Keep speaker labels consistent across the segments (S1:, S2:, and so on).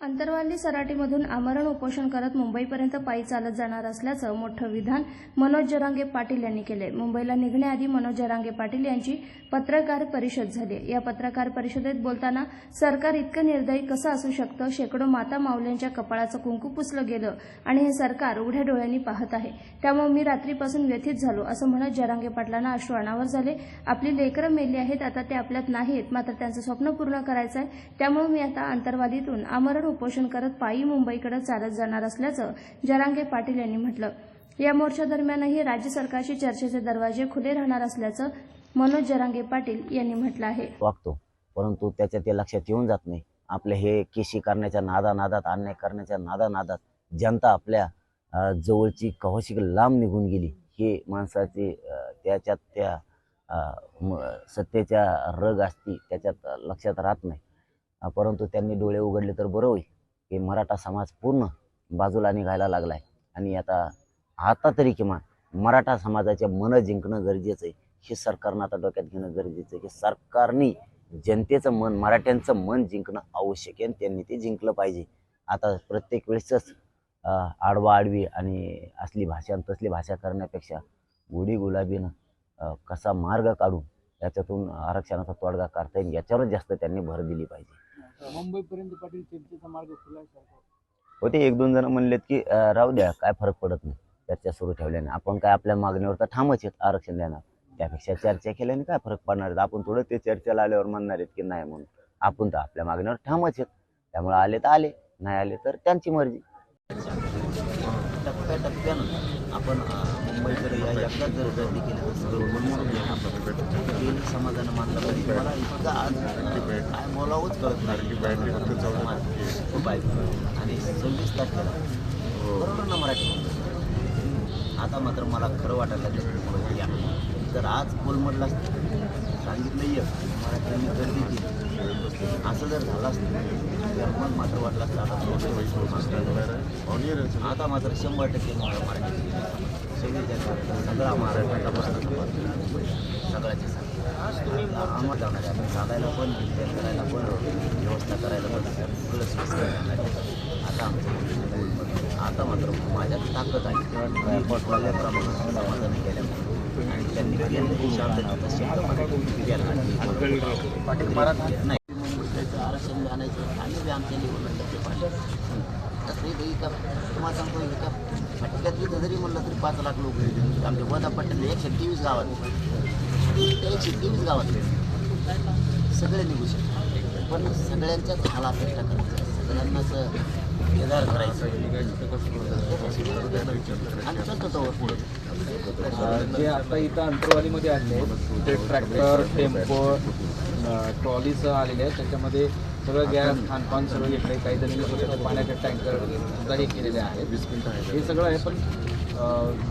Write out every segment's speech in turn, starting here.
S1: अंतरवाली सराटीमधून आमरण उपोषण करत मुंबईपर्यंत पायी चालत जाणार असल्याचं मोठं विधान मनोज जरांगे पाटील यांनी केले मुंबईला निघण्याआधी मनोज जरांगे पाटील यांची पत्रकार परिषद झाली या पत्रकार परिषदेत बोलताना सरकार इतकं निर्दयी कसं असू शकतं? शेकडो माता माऊल्यांच्या कपाळाचं कुंकू पुसलं गेलं आणि हे सरकार उघड्या डोळ्यांनी पाहत आहे. त्यामुळे मी रात्रीपासून व्यथित झालो असं म्हणत जरांगे पाटलांना अश्रू अनावर झाले. आपली लेकरं मेली आहेत आता ते आपल्यात नाहीत मात्र त्यांचं स्वप्न पूर्ण करायचं आहे त्यामुळे मी आता अंतरवालीतून आमरण उपोषण करत पायी मुंबईकडे चालत जाणार असल्याचं जरांगे पाटील यांनी म्हटलं. या मोर्चा दरम्यानही राज्य सरकारशी चर्चेचे दरवाजे खुले राहणार असल्याचं मनोज जरांगे पाटील यांनी म्हटलं आहे.
S2: वागतो. परंतु त्याच्या ते लक्षात येऊन जात नाही. आपले हे केशी करण्याच्या नादा नादात अन्याय करण्याच्या नादा नादात जनता आपल्या जवळची कवाशी लांब निघून गेली. हे माणसाचे त्याच्यात त्या सत्तेच्या रग असती त्याच्यात लक्षात राहत नाही. परंतु त्यांनी डोळे उघडले तर बरं होईल. की मराठा समाज पूर्ण बाजूला निघायला लागला आहे आणि आता आता तरी किमान मराठा समाजाचे मन जिंकणं गरजेचं आहे. हे सरकारनं आता डोक्यात घेणं गरजेचं आहे. की सरकारने जनतेचं मन मराठ्यांचं मन जिंकणं आवश्यक आहे आणि त्यांनी ते जिंकलं पाहिजे. आता प्रत्येक वेळेसच आडवा आडवी आणि असली भाषा आणि तसली भाषा करण्यापेक्षा गुढी गुलाबीनं कसा मार्ग काढून याच्यातून आरक्षणाचा तोडगा काढता येईल याच्यावरच जास्त त्यांनी भर दिली पाहिजे.
S3: मुंबईपर्यंत पाटील चर्चेचा मार्ग खुला आहे सरकार.
S2: होते एक दोन जण म्हणलेत की अं, राहू द्या काय फरक पडत नाही. चर्चा सुरू ठेवल्याने. आपण काय आपल्या मागणीवर तर ठामच आहेत आरक्षण देणार. त्यापेक्षा चर्चा केल्याने काय फरक पडणार आहेत? आपण थोडं ते चर्चेला आल्यावर म्हणणार आहेत की नाही म्हणून. आपण तर आपल्या मागणीवर ठामच आहेत. त्यामुळे आले तर आले. नाही आले तर त्यांची मर्जी. टप्प्याटप्प्यानं आपण मुंबईकडे या एकदाच जर गर्दी केली तर सगळं घेणं आपण समाजानं मानलं पाहिजे मला इतकं आज काय बोलावंच कळत नाही. खूप आहे आणि सव्वीस तारखेला. बरोबर ना मराठी? आता मात्र मला खरं वाटायला लागलं या. जर आज कोलमडला सांगितलं मराठ्यांनी गर्दी केली. असं जर झालं असतं तर मन मात्र वाटलं असतं आता थोडं मास्टर आता मात्र शंभर टक्के मला मराठी सगळी जनता सगळा महाराष्ट्राचा बसला सगळ्याचे आम्हाला जाणार आहे. आपण चालायला पण विचार करायला पण व्यवस्था करायला पण सगळं आता आमचं आता मात्र माझ्यात ताकद आहे. मी बोलल्याप्रमाणे समाधान केल्यामुळे नाही आरक्षण आणायचं आम्ही बी आमच्या लेवलला तसंही काही का तुम्हाला सांगतो एका फटक्यातली जरी म्हणलं तरी पाच लाख लोक आमच्या गोदा पट्ट्यात एकशे तेवीस गावात. एकशे तेवीस गावात सगळे निघू शकतात. पण सगळ्यांच्याच हाला अपेक्षा करायच्या सगळ्यांनाच बेदार करायचं
S3: जे आता इथं अंतरवालीमध्ये आणले ते ट्रॅक्टर टेम्पो ट्रॉलीचं आलेले आहेत. त्याच्यामध्ये सगळं गॅस खानपान सगळं घेतलं काही जणी पाण्याचे टँकर हे केलेले आहेत वीस मिनिटं हे सगळं आहे पण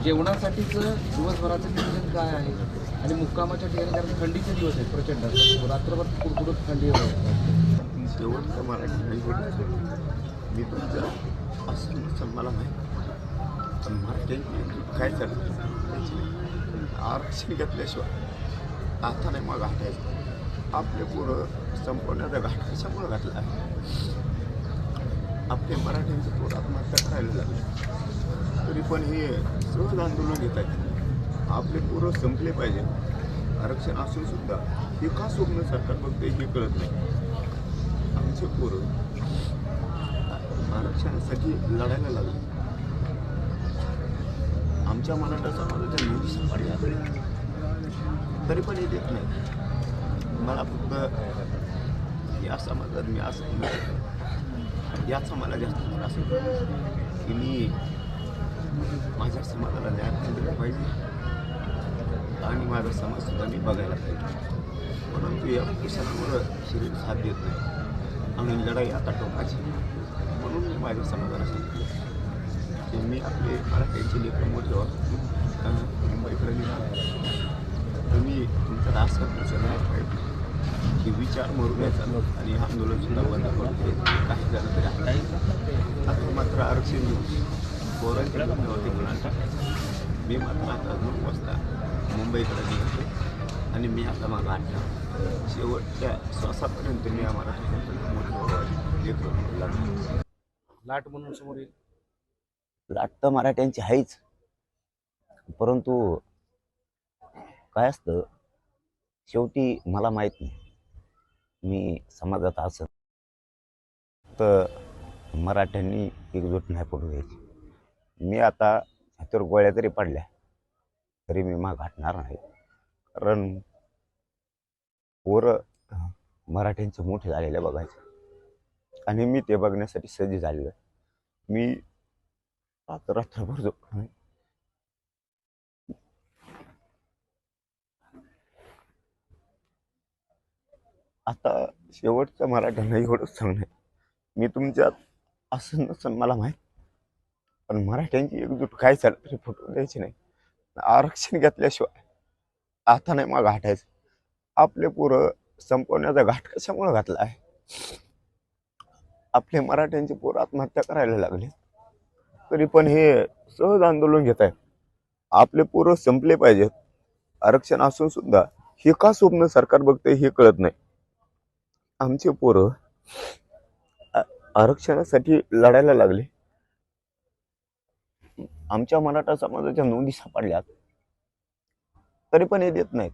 S3: जेवणासाठीचं दिवसभराचं नियोजन काय आहे? आणि मुक्कामाच्या ठिकाणी कारण थंडीचे दिवस आहेत प्रचंड. रात्रभर कुडकुडत थंडी होते.
S4: मी तुमचं असं मला माहीत पण मराठी काय चालतं त्याची आरक्षण घेतल्याशिवाय आता नाही मग घाटायचं आपले पोरं संपवण्याचा घाट कशामुळं घातला आहे. आपले मराठ्यांचे पोर आत्महत्या करायला लागले. तरी पण हे सहज आंदोलन घेत आहेत. आपले पोरं संपले पाहिजे. आरक्षण असून सुद्धा हे का स्वप्न सरकार बघते हे कळत नाही. आमचे पोरं आरक्षणासाठी लढायला लागले. आमच्या मराठा समाजाच्या निधी सांभाळल्या तरी पण हे देत नाही. मला फक्त या समाजात मी असं याचा मला जास्त त्रास होतो की मी माझ्या समाजाला न्याय दिला पाहिजे आणि माझा समाजसुद्धा मी बघायला पाहिजे. परंतु या किसानामुळं शरीर साथ देत नाही. आणि लढाई आता टोकाची. म्हणून मी माझ्या समाजाला सांगितलं की मी आपले मला त्यांची लेखन व्हा मुंबईकडे निघा तुम्ही तुमचा रास नाही पाहिजे. की विचार मरूनच आणि हे आंदोलनसुद्धा बंद करतो काही झालं तरी आता आता मात्र आरक्षण देऊन पोरांच्या होते कुणाला मी मात्र आता नऊ वाजता मुंबईकडे निघतो
S5: आणि मी आता माझा आणला. शेवटच्या श्वासापर्यंत मी आम्हाला
S3: लाट म्हणून समोर येईल.
S4: लाट तर मराठ्यांची आहेच परंतु काय असतं शेवटी मला माहीत नाही. मी समाजात असं तर मराठ्यांनी एकजूट नाही पडू द्यायची. मी आता हातावर गोळ्या जरी पडल्या तरी मी माग हटणार नाही. कारण पोरं मराठ्यांचे मोठे झालेले बघायचे. आणि मी ते बघण्यासाठी सज्ज झालेलो आहे. मी आता रात्रभर झोपलो आता शेवटच्या मराठ्यांना एवढंच सांगणं मी तुमच्यात असं नसन मला माहीत. पण मराठ्यांची एकजूट काय झालं तरी फोटो द्यायची नाही. आरक्षण घेतल्याशिवाय आता नाही मग हटायचं. आपले पोरं संपवण्याचा घाट कशामुळे घातला आहे? आपले मराठ्यांचे पोरं आत्महत्या करायला लागले. तरी पण हे सहज आंदोलन घेत आहे आपले पोरं संपले पाहिजेत. आरक्षण असून सुद्धा हे का स्वप्न सरकार बघतंय हे कळत नाही. आमचे पोरं आरक्षणासाठी लढायला लागले. आमच्या मराठा समाजाच्या नोंदी सापडल्यात. तरी पण हे देत नाहीत.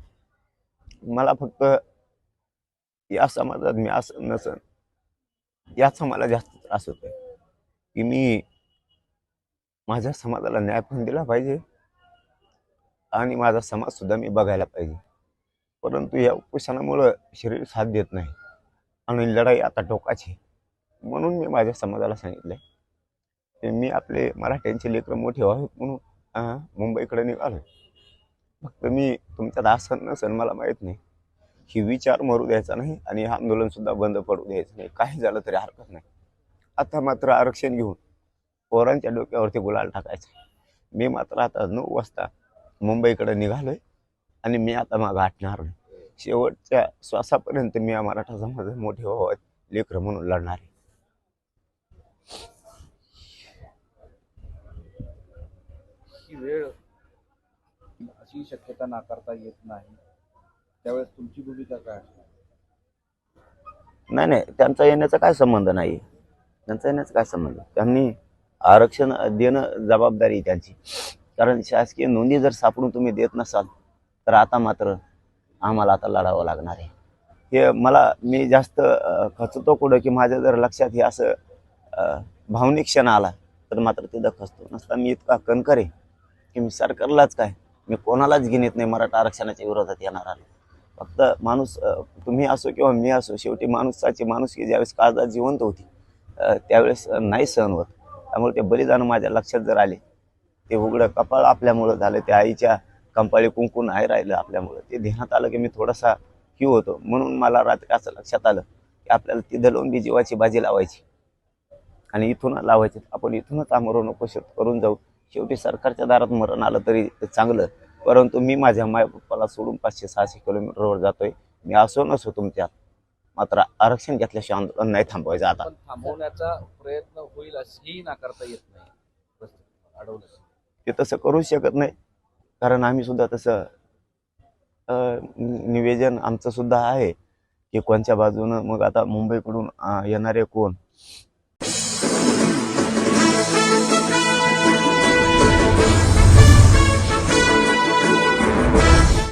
S4: मला फक्त या समाजात मी असं नसन. याचा मला जास्त त्रास होतोय. की मी माझ्या समाजाला न्याय पण दिला पाहिजे आणि माझा समाजसुद्धा मी बघायला पाहिजे. परंतु या उपोषणामुळं शरीर साथ देत नाही आणि लढाई आता टोकाची आहे. म्हणून मी माझ्या समाजाला सांगितलंय की मी आपले मराठ्यांचे लेकरं मोठे व्हावेत म्हणून मुंबईकडे निघालो फक्त मी तुमच्यात असं नसन मला माहीत नाही. ही विचार मरू द्यायचा नाही आणि हे बंद पडू द्यायचं नाही. काही झालं तरी हरकत नाही. आता मात्र आरक्षण घेऊन पोरांच्या डोक्यावरती गुलाल टाकायचा. मी मात्र आता नऊ वाजता मुंबईकडे आहे आणि मी आता मागं आटणार नाही. शेवटच्या श्वासापर्यंत मी या मराठा समाज मोठे व्हावं लेकर म्हणून लढणार आहे.
S3: वेळ अशी शक्यता नाकारता येत नाही. त्यावेळेस तुमची भूमिका काय असणार?
S4: नाही नाही त्यांचा येण्याचा काय संबंध नाही. त्यांचा येण्याचा काय संबंध? त्यांनी आरक्षण देणं जबाबदारी त्यांची. कारण शासकीय नोंदी जर सापडून तुम्ही देत नसाल तर आता मात्र आम्हाला आता लढावं लागणार आहे. हे मला मी जास्त खचतो कुठं की माझ्या जर लक्षात हे असं भावनिक क्षण आला तर मात्र तिथं खचतो नसता मी इतका कणकर आहे की मी सरकारलाच काय मी कोणालाच घेण्यात नाही मराठा आरक्षणाच्या विरोधात येणार आलो. फक्त माणूस तुम्ही असो किंवा मी असो शेवटी माणूसाची माणूस की ज्यावेळेस काळजात जिवंत होती त्यावेळेस नाही सहन होत. त्यामुळे ते बलिदान माझ्या लक्षात जर आले ते उघडं कपाळ आपल्यामुळं झालं त्या आईच्या कंपाळी कुंकू नाही राहिलं आपल्यामुळं ते ध्यानात आलं की मी थोडासा क्यू होतो. म्हणून मला रात्री असं लक्षात आलं की आपल्याला तिथं लावून बी जीवाची बाजी लावायची. आणि इथून लावायची. आपण इथूनच आमरण उपोषण करून जाऊ. शेवटी सरकारच्या दारात मरण आलं तरी ते चांगलं. परंतु मी माझ्या मायबापाला सोडून पाचशे सहाशे किलोमीटरवर जातोय. मी असो नसो तुमच्यात. मात्र आरक्षण घेतल्याशिवाय आंदोलन नाही थांबवायचं आता.
S3: थांबवण्याचा प्रयत्न होईल असेही नाकारता येत नाही. अडवलं
S4: ते तसं करूच शकत नाही. कारण आम्ही सुद्धा तसं निवेदन आमचं सुद्धा आहे की कोणत्या बाजूनं मग आता मुंबईकडून येणारे कोण?